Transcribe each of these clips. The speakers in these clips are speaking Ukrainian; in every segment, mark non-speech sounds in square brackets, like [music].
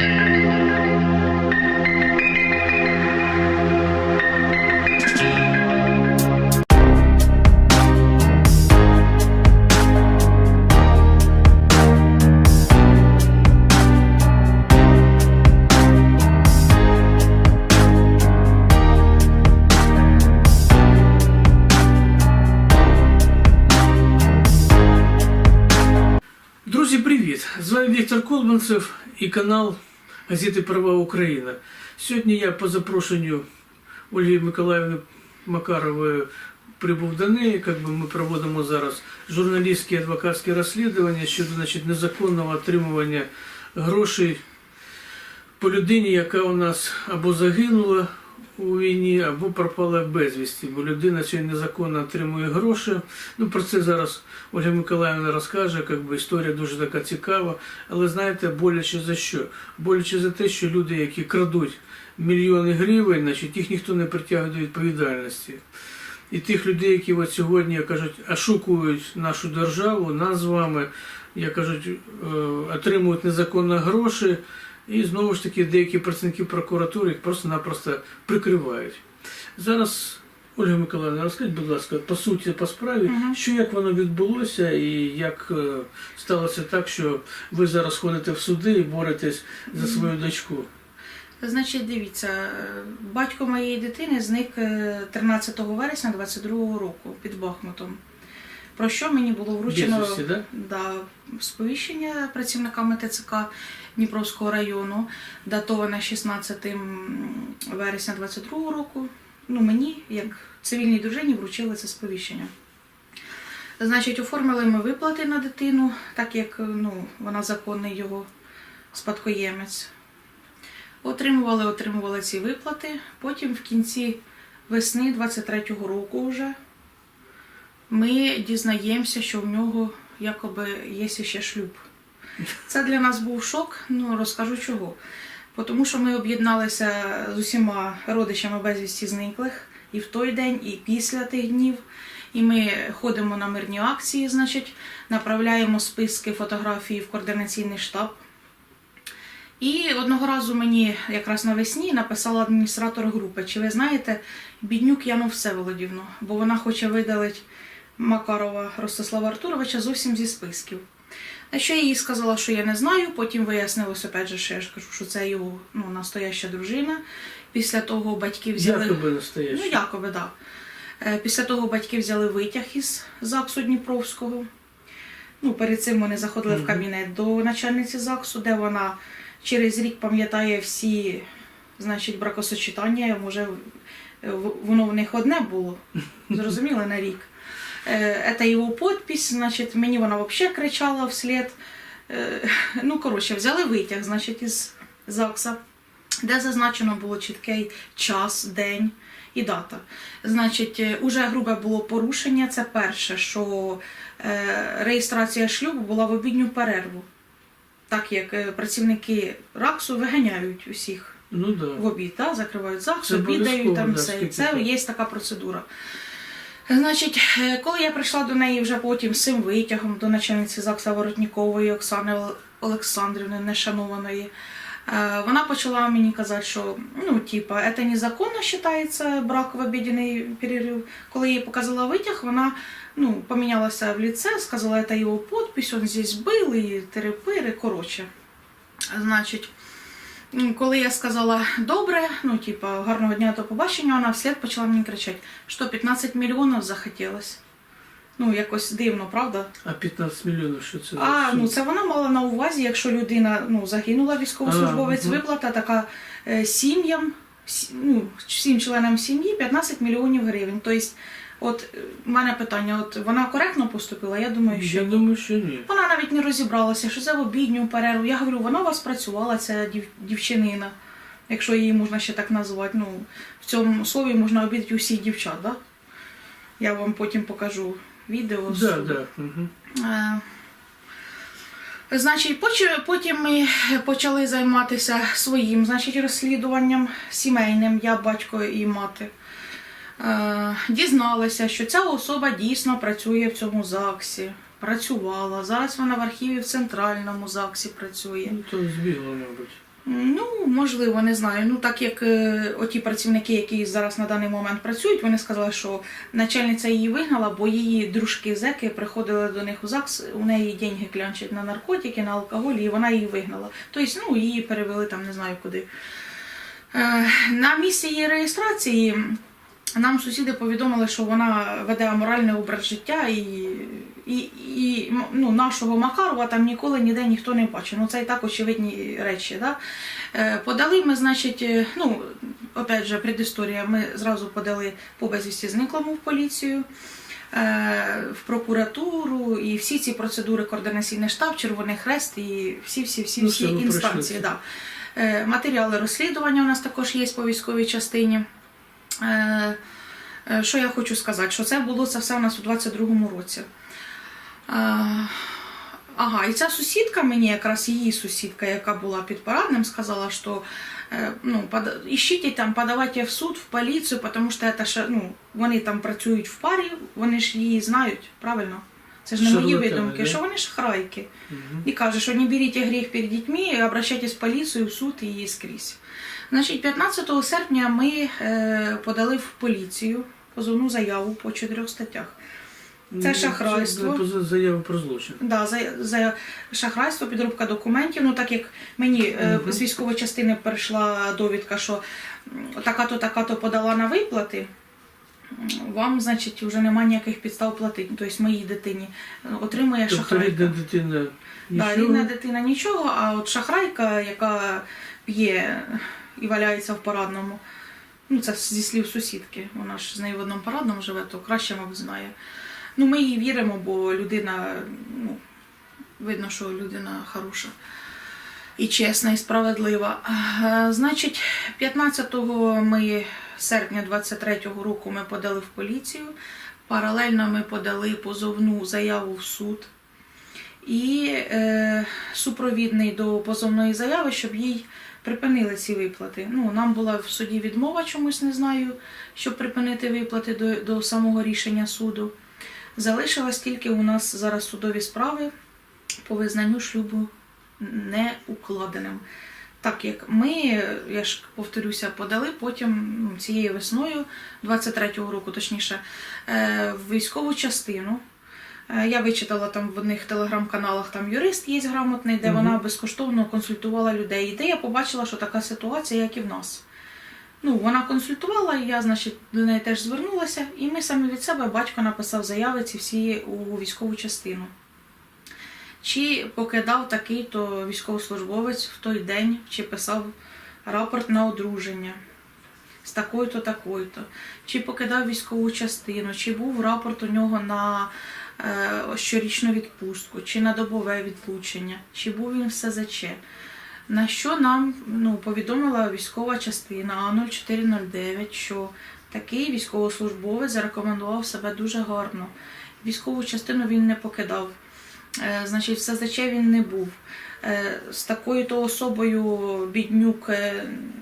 Друзі, Колманцев і канал газети Права Україна. Сьогодні я по запрошенню Ольги Миколаївни Макарової прибув до неї. Якби ми проводимо зараз журналістські адвокатські розслідування щодо значить, незаконного отримування грошей по людині, яка у нас або загинула у війні, або пропала безвісті, бо людина сьогодні незаконно отримує гроші. Ну про це зараз Ольга Миколаївна розкаже, як би історія дуже така цікава. Але знаєте, боляче за що? Боляче за те, що люди, які крадуть мільйони гривень, значить їх ніхто не притягує до відповідальності. І тих людей, які от сьогодні кажуть, ошукують нашу державу, нас з вами, як кажуть, е, отримують незаконно гроші, і знову ж таки деякі працівники прокуратури їх просто-напросто прикривають. Зараз, Ольга Миколаївна, розкажіть, будь ласка, по суті, по справі, Мгм. що як воно відбулося, і як е, сталося так, що ви зараз ходите в суди і боретесь за свою дочку. Значить, дивіться, е, батько моєї дитини зник е, 13 вересня 22 року під Бахмутом. Про що мені було вручено Безвісті, да? да, сповіщення працівниками ТЦК Дніпровського району, датоване 16 вересня 22 року. Ну, мені, як цивільній дружині, вручили це сповіщення. Значить, оформили ми виплати на дитину, так як ну, вона законний його спадкоємець. Отримували, отримували ці виплати. Потім в кінці весни 23-го року вже ми дізнаємося, що в нього якоби є ще шлюб. Це для нас був шок, ну розкажу чого. Тому що ми об'єдналися з усіма родичами безвісті зниклих і в той день, і після тих днів. І ми ходимо на мирні акції, значить, направляємо списки фотографії в координаційний штаб. І одного разу мені якраз навесні написала адміністратор групи, чи ви знаєте біднюк Яну Всеволодівну, бо вона хоче видалити Макарова Ростислава Артуровича зовсім зі списків. На що я їй сказала, що я не знаю, потім вияснилось, опять же, що я ж кажу, що це його ну, настояща дружина. Після того батьки взяли. Якоби Ну, якоби, так. Да. Після того батьки взяли витяг із ЗАГСу Дніпровського. Ну, перед цим вони заходили Мгм. в кабінет до начальниці ЗАГСу, де вона через рік пам'ятає всі, значить, бракосочетання. Може, воно в них одне було, [laughs] зрозуміло, на рік. Е, Це його підпись, значить, мені вона взагалі кричала вслід. Е, [laughs] Ну, коротше, взяли витяг, значить, із ЗАГСа, де зазначено було чіткий час, день і дата. Значить, е, уже грубе було порушення. Це перше, що е, реєстрація шлюбу була в обідню перерву, так як е, працівники РАКСу виганяють усіх Ну да. в обід, та, закривають ЗАГС, обідають там все. Це є така процедура. Значить, е, коли я прийшла до неї вже потім з цим витягом до начальниці ЗАГСа Воротнікової Оксани Олександрівни, нешанованої, е, вона почала мені казати, що ну, типа, це незаконно вважається брак в обідній перерив. Коли їй показала витяг, вона ну, помінялася в ліце, сказала, це його підпись, він здесь і терепири, коротше. Значить, коли я сказала добре, ну, типа, гарного дня до побачення, вона вслід почала мені кричати, що 15 мільйонів захотілось. Ну, якось дивно, правда? А 15 мільйонів, що це? А, ну це вона мала на увазі, якщо людина ну, загинула військовослужбовець, А, мгм. виплата така е, сім'ям, сі- ну, всім членам сім'ї 15 мільйонів гривень. Тобто, от е, в мене питання, от вона коректно поступила? Я думаю, що Я думаю, що ні. Вона навіть не розібралася, що це в обідню перерву. Я говорю, вона у вас працювала, ця дів, дівчинина, якщо її можна ще так назвати. Ну, в цьому слові можна обідати усіх дівчат, да? Я вам потім покажу відео. з Да, да. Угу. Е, Значить, поч- потім ми почали займатися своїм значить, розслідуванням сімейним, я, батько і мати. Е, Дізналися, що ця особа дійсно працює в цьому ЗАГСі. Працювала. Зараз вона в архіві в центральному ЗАГСі працює. Ну, то збігло, мабуть. Ну, можливо, не знаю. Ну, так як е, оті працівники, які зараз на даний момент працюють, вони сказали, що начальниця її вигнала, бо її дружки зеки приходили до них у ЗАГС, у неї деньги клянчать на наркотики, на алкоголь, і вона її вигнала. Тобто, ну, її перевели там не знаю куди. Е, на місці її реєстрації нам сусіди повідомили, що вона веде аморальний образ життя і, і, і ну, нашого Макарова там ніколи ніде ніхто не бачив. Ну це і так очевидні речі. Да? Е, Подали ми, значить, е, ну, опять же, предісторія, ми зразу подали по безвісті зниклому в поліцію. е, В прокуратуру і всі ці процедури координаційний штаб, Червоний Хрест і всі всі Ну, пройшли інстанції. Да. Матеріали розслідування у нас також є по військовій частині. Е, е, Що я хочу сказати? Що це було це все у нас у 22-му році. Е, Ага, і ця сусідка мені, якраз її сусідка, яка була під парадним, сказала, що ну, ищите там, подавайте в суд, в поліцію, тому що це ну, вони там працюють в парі, вони ж її знають, правильно? Це ж не мої видумки, що вони шахрайки. Мгм. І каже, що не беріть гріх перед дітьми, обращайтесь в поліцію, в суд і скрізь. Значить, 15 серпня ми е, подали в поліцію позовну заяву по чотирьох статтях. Це Ну, шахрайство. Це за- заява про злочин. Да, за, за шахрайство, підробка документів. Ну так як мені е, Мгм. з військової частини прийшла довідка, що така-то, така-то подала на виплати. Вам, значить, вже немає ніяких підстав платити. Тобто моїй дитині е, отримує Тобто шахрайка. рідна дитина Да, нічого? рідна дитина нічого, а от шахрайка, яка п'є і валяється в парадному, ну це зі слів сусідки, вона ж з нею в одному парадному живе, то краще, мабуть, знає. Ну, ми їй віримо, бо людина, ну, видно, що людина хороша і чесна, і справедлива. Значить, 15 ми, серпня 23-го року ми подали в поліцію. Паралельно ми подали позовну заяву в суд і е, супровідний до позовної заяви, щоб їй припинили ці виплати. Ну, нам була в суді відмова чомусь, не знаю, щоб припинити виплати до, до самого рішення суду. Залишилось тільки у нас зараз судові справи по визнанню шлюбу не укладеним. Так як ми, я ж повторюся, подали потім ну, цією весною 23-го року, точніше, е, в військову частину. Е, Я вичитала там в одних телеграм-каналах, там юрист є грамотний, де Мгм. вона безкоштовно консультувала людей. І де я побачила, що така ситуація, як і в нас. Ну, вона консультувала, і я, значить, до неї теж звернулася, і ми самі від себе батько написав заяви ці всі у військову частину. Чи покидав такий-то військовослужбовець в той день, чи писав рапорт на одруження з такою-то, такою-то, чи покидав військову частину, чи був рапорт у нього на е, щорічну відпустку, чи на добове відлучення, чи був він в СЗЧ. На що нам ну, повідомила військова частина А0409, що такий військовослужбовець зарекомендував себе дуже гарно. Військову частину він не покидав. Е, Значить, в СЗЧ він не був. Е, З такою то особою біднюк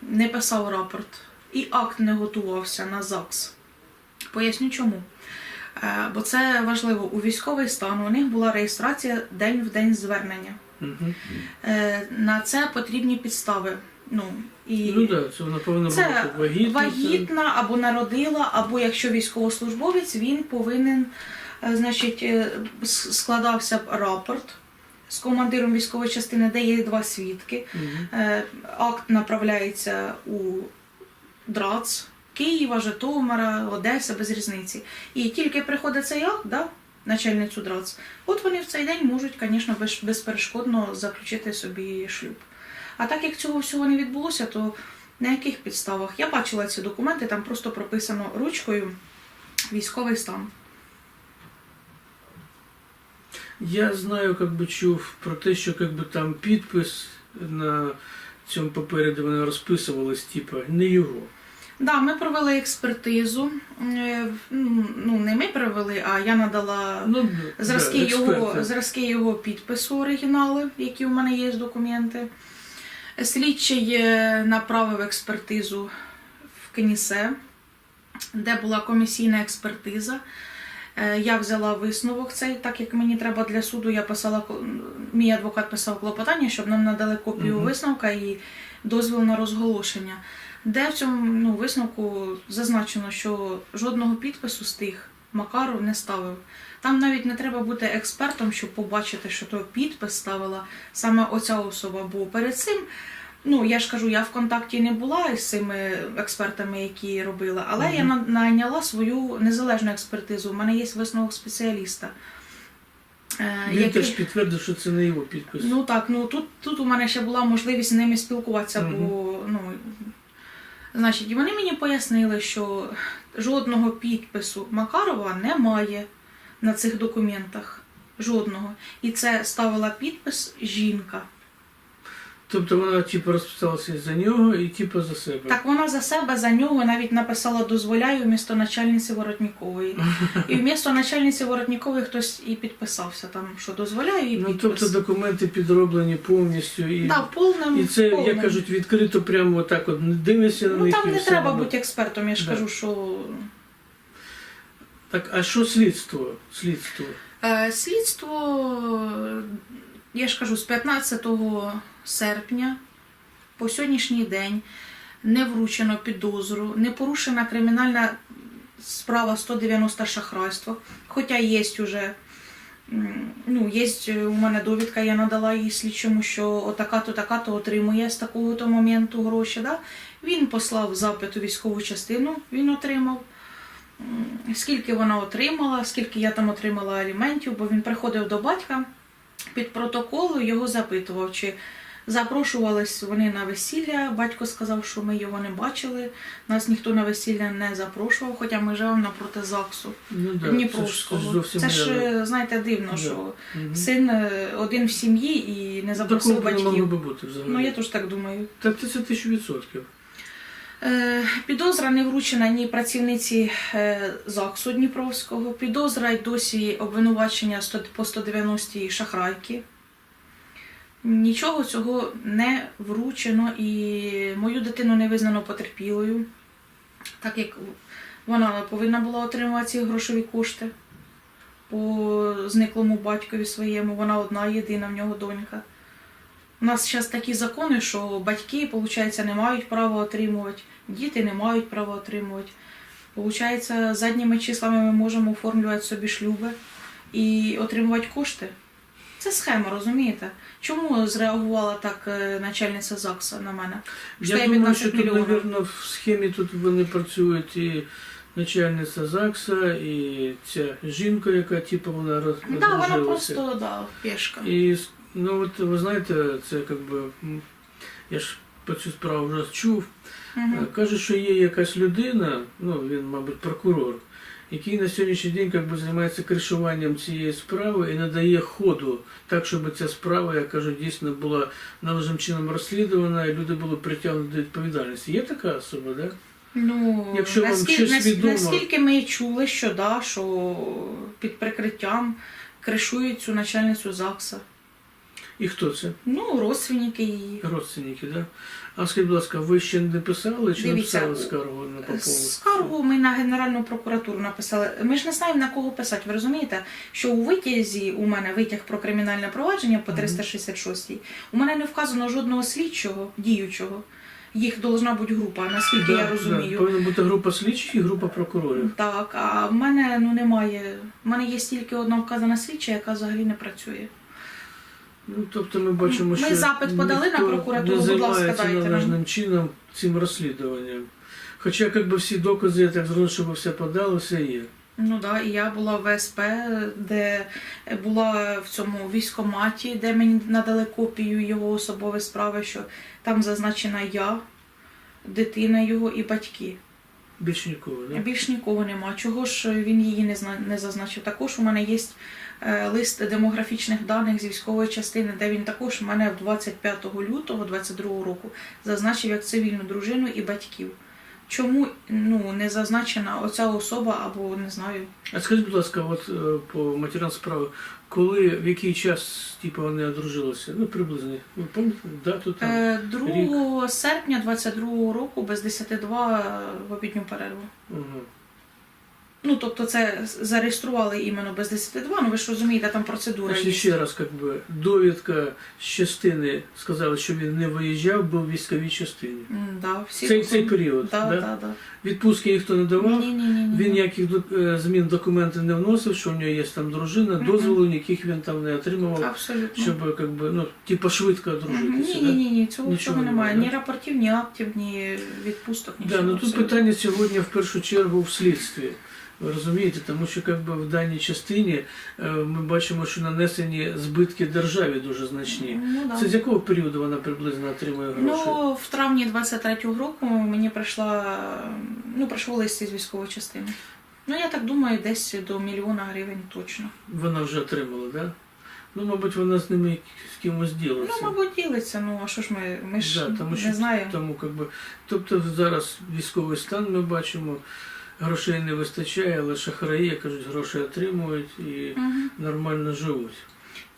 не писав рапорт і акт не готувався на ЗАГС. Поясню чому. Е, Бо це важливо. У військовий стан у них була реєстрація день в день звернення. Е, На це потрібні підстави. Ну, і Ну так, це вона повинна це бути вагітна. вагітна або народила, або якщо військовослужбовець, він повинен, е, значить, складався б рапорт з командиром військової частини, де є два свідки. Е, Акт направляється у ДРАЦ Києва, Житомира, Одеси, без різниці. І тільки приходить цей акт, да, начальницю ДРАЦ, от вони в цей день можуть, звісно, безперешкодно заключити собі шлюб. А так як цього всього не відбулося, то на яких підставах? Я бачила ці документи, там просто прописано ручкою військовий стан. Я знаю, как бы чув про те, що как бы там підпис на цьому папері, де вона розписувалась, типа, не його. Да, ми провели експертизу. Е, Ну, не ми провели, а я надала Ну, Зразки, да, його, зразки його підпису оригінали, які у мене є з документи. Слідчий е, направив експертизу в КНІСЕ, де була комісійна експертиза. Е, Я взяла висновок цей, так як мені треба для суду, я писала мій адвокат писав клопотання, щоб нам надали копію Мгм. висновка і дозвіл на розголошення. Де в цьому ну, висновку зазначено, що жодного підпису з тих Макаров не ставив. Там навіть не треба бути експертом, щоб побачити, що той підпис ставила саме оця особа. Бо перед цим, ну я ж кажу, я в контакті не була із цими експертами, які робили, але Мгм. я найняла свою незалежну експертизу. У мене є висновок спеціаліста. Е, Він який- теж підтвердив, що це не його підпис. Ну так, ну тут, тут у мене ще була можливість з ними спілкуватися, бо ну. Значить, вони мені пояснили, що жодного підпису Макарова немає на цих документах. Жодного. І це ставила підпис жінка. Тобто вона типу розписалася за нього і типу за себе. Так вона за себе, за нього навіть написала дозволяю вмісто начальниці Воротнікової. І вмісто начальниці Воротнікової хтось і підписався там, що дозволяю, і Ну тобто документи підроблені повністю і, да, повним, і це, повним. як кажуть, відкрито прямо отак от не дивишся на Ну них. там не треба бути експертом, я ж Да. кажу, що Так, а що слідство? Слідство. Е, слідство, я ж кажу, з 15 серпня по сьогоднішній день не вручено підозру, не порушена кримінальна справа 190 шахрайство, хоча є уже. м, Ну, є у мене довідка, я надала їй слідчому, що отака-то, така-то отримує з такого-то моменту гроші. Да? Він послав запит у військову частину, він отримав. Скільки вона отримала, скільки я там отримала аліментів, бо він приходив до батька під протоколу, його запитував, чи запрошувались вони на весілля. Батько сказав, що ми його не бачили. Нас ніхто на весілля не запрошував, хоча ми живемо напроти ЗАГСу Ну, да, Дніпровського. Це ж, Це ж, е, знаєте, дивно, Да. що Мгм. син е, один в сім'ї і не запросив батьків. бути. Ну я теж так думаю. Так це тисячу відсотків. Е, Підозра не вручена ні працівниці е, ЗАГСу Дніпровського. Підозра й досі обвинувачення по 190 шахрайки. Нічого цього не вручено і мою дитину не визнано потерпілою, так як вона повинна була отримувати ці грошові кошти по зниклому батькові своєму. Вона одна єдина, в нього донька. У нас зараз такі закони, що батьки, виходить, не мають права отримувати, діти не мають права отримувати. Получається, задніми числами ми можемо оформлювати собі шлюби і отримувати кошти. Це схема, розумієте? Чому зреагувала так е, начальниця ЗАГСа на мене? Що Я думаю, що тут, мабуть, в схемі тут вони працюють і начальниця ЗАГСа, і ця жінка, яка типу вона роз, Так, да, вона просто да, пішка. І ну от ви знаєте, це якби я ж по цю справу вже чув. Мгм. Е, Кажуть, що є якась людина, ну він, мабуть, прокурор, який на сьогоднішній день якби, займається кришуванням цієї справи і надає ходу так, щоб ця справа, я кажу, дійсно була належним чином розслідувана і люди були притягнуті до відповідальності. Є така особа, так? Ну, Якщо вам наскільки, щось відомо- наскільки ми чули, що да, що під прикриттям кришують цю начальницю ЗАГСа. І хто це? Ну, родственники її. Родственники, так? А скажіть, будь ласка, ви ще не писали чи Дивіться, написали скаргу на Попову? Скаргу ми на Генеральну прокуратуру написали. Ми ж не знаємо на кого писати. Ви розумієте, що у витязі у мене витяг про кримінальне провадження по Мгм. 366 у мене не вказано жодного слідчого діючого. Їх должна бути група, наскільки Да, я да, розумію. Повинна бути група слідчих і група прокурорів. Так, а в мене ну немає. В мене є тільки одна вказана слідча, яка взагалі не працює. Ну, тобто ми бачимо, що Ми запит подали на ніхто прокуратуру, не будь ласка, займається дайте нам. належним чином цим розслідуванням. Хоча якби всі докази, я так зрозумів, щоб все подали, все є. Ну да, і я була в ВСП, де була в цьому військоматі, де мені надали копію його особової справи, що там зазначена я, дитина його і батьки. Більш нікого, не? Більш нікого нема. Чого ж він її не зна- не зазначив? Також у мене є лист демографічних даних з військової частини, де він також мене 25 лютого 22 року зазначив як цивільну дружину і батьків. Чому ну, не зазначена оця особа або не знаю. А скажіть, будь ласка, от е, по матеріалам справи, коли, в який час типу, вони одружилися? Ну, приблизно. Ви пам'ятаєте дату там? Е, 2 серпня 22 року без 10.2 в обідню перерву. Ага. Ну, тобто це зареєстрували іменно без 10.2, ну ви ж розумієте, там процедура є. ще раз, как би, довідка з частини сказала, що він не виїжджав, був в військовій частині. М, Да, всі Цей, цей період, Да, да? да, да. Відпустки ніхто не давав. Ні, ні, ні, ні. Він ніяких док- е, змін документи не вносив, що в нього є там дружина, дозволу ніяких він там не отримував, Абсолютно. щоб как би, ну, типа швидко Мгм. одружитися. Ні, ні, ні, ні, цього Нічого всього немає. немає, Ні рапортів, ні актів, ні відпусток, Да? нічого. Да, ну тут абсолютно. питання сьогодні в першу чергу в слідстві. Ви розумієте, тому що как би, в даній частині е, ми бачимо, що нанесені збитки державі дуже значні. Ну, да. Це з якого періоду вона приблизно отримує гроші? Ну, в травні 23-го року мені прийшла, ну, прийшов лист із військової частини. Ну, я так думаю, десь до мільйона гривень точно. Вона вже отримала, так? Да? Ну, мабуть, вона з ними з кимось ділиться. Ну, мабуть, ділиться, ну а що ж ми, ми ж Да, тому що не знаємо. Тому, как би, тобто зараз військовий стан ми бачимо, грошей не вистачає, але шахраї, як кажуть, гроші отримують і Мгм. нормально живуть.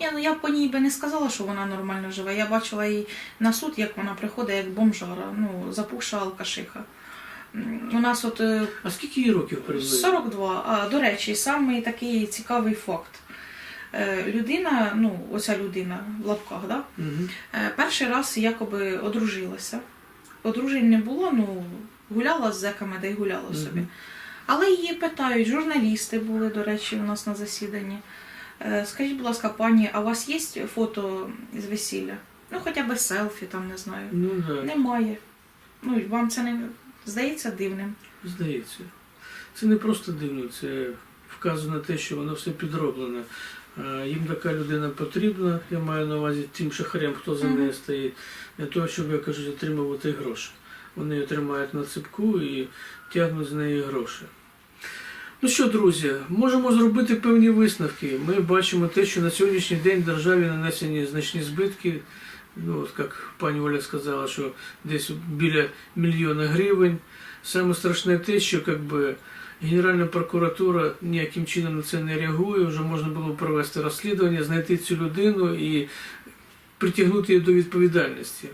Ні, ну я по ній би не сказала, що вона нормально живе. Я бачила її на суд, як вона приходить, як бомжара, ну, запухша алкашиха. У нас от е, А скільки їй років приблизно? 42. А, до речі, самий такий цікавий факт. Е, Людина, ну, оця людина в лапках, да? Угу. Перший раз якоби одружилася. Одружень не було, ну, гуляла з зеками, де й гуляла Мгм. собі. Але її питають, журналісти були, до речі, у нас на засіданні. Е, Скажіть, будь ласка, пані, а у вас є фото з весілля? Ну, хоча б селфі, там не знаю. Ну так, Немає. Ну, вам це не здається дивним. здається. Це не просто дивно, це вказує на те, що воно все підроблено. Їм така людина потрібна, я маю на увазі тим шахарям, хто за нею стоїть, для того, щоб, як кажуть, отримувати гроші. Вони її тримають на цепку і тягнуть з неї гроші. Ну що, друзі, можемо зробити певні висновки. Ми бачимо те, що на сьогоднішній день державі нанесені значні збитки. Ну, от як пані Оля сказала, що десь біля мільйона гривень. Саме страшне те, що як би, Генеральна прокуратура ніяким чином на це не реагує. Вже можна було провести розслідування, знайти цю людину і притягнути її до відповідальності.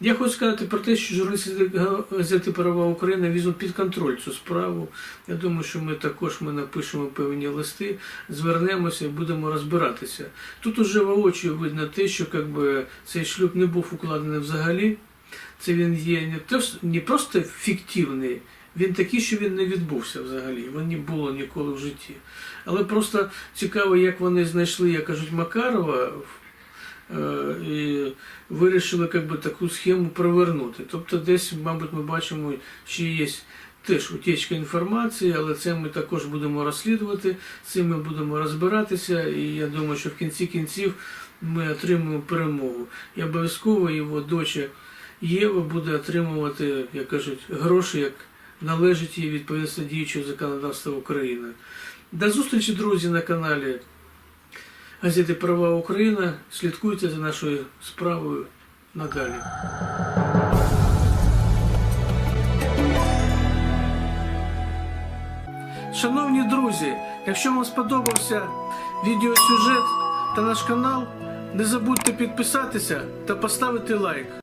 Я хочу сказати про те, що журналісти газети Права України візьмуть під контроль цю справу. Я думаю, що ми також ми напишемо певні листи, звернемося і будемо розбиратися. Тут уже воочию видно те, що як би, цей шлюб не був укладений взагалі. Це він є не, те, не просто фіктивний, він такий, що він не відбувся взагалі. Він не було ніколи в житті. Але просто цікаво, як вони знайшли, як кажуть, Макарова. Е, І вирішили як би, таку схему провернути. Тобто десь, мабуть, ми бачимо, що є теж утічка інформації, але це ми також будемо розслідувати, з цим ми будемо розбиратися, і я думаю, що в кінці кінців ми отримаємо перемогу. І обов'язково його доча Єва буде отримувати, як кажуть, гроші, як належить їй відповідно діючого законодавства України. До зустрічі, друзі, на каналі газети Права Україна. Слідкуйте за нашою справою надалі. Шановні друзі, якщо вам сподобався відеосюжет та наш канал, не забудьте підписатися та поставити лайк.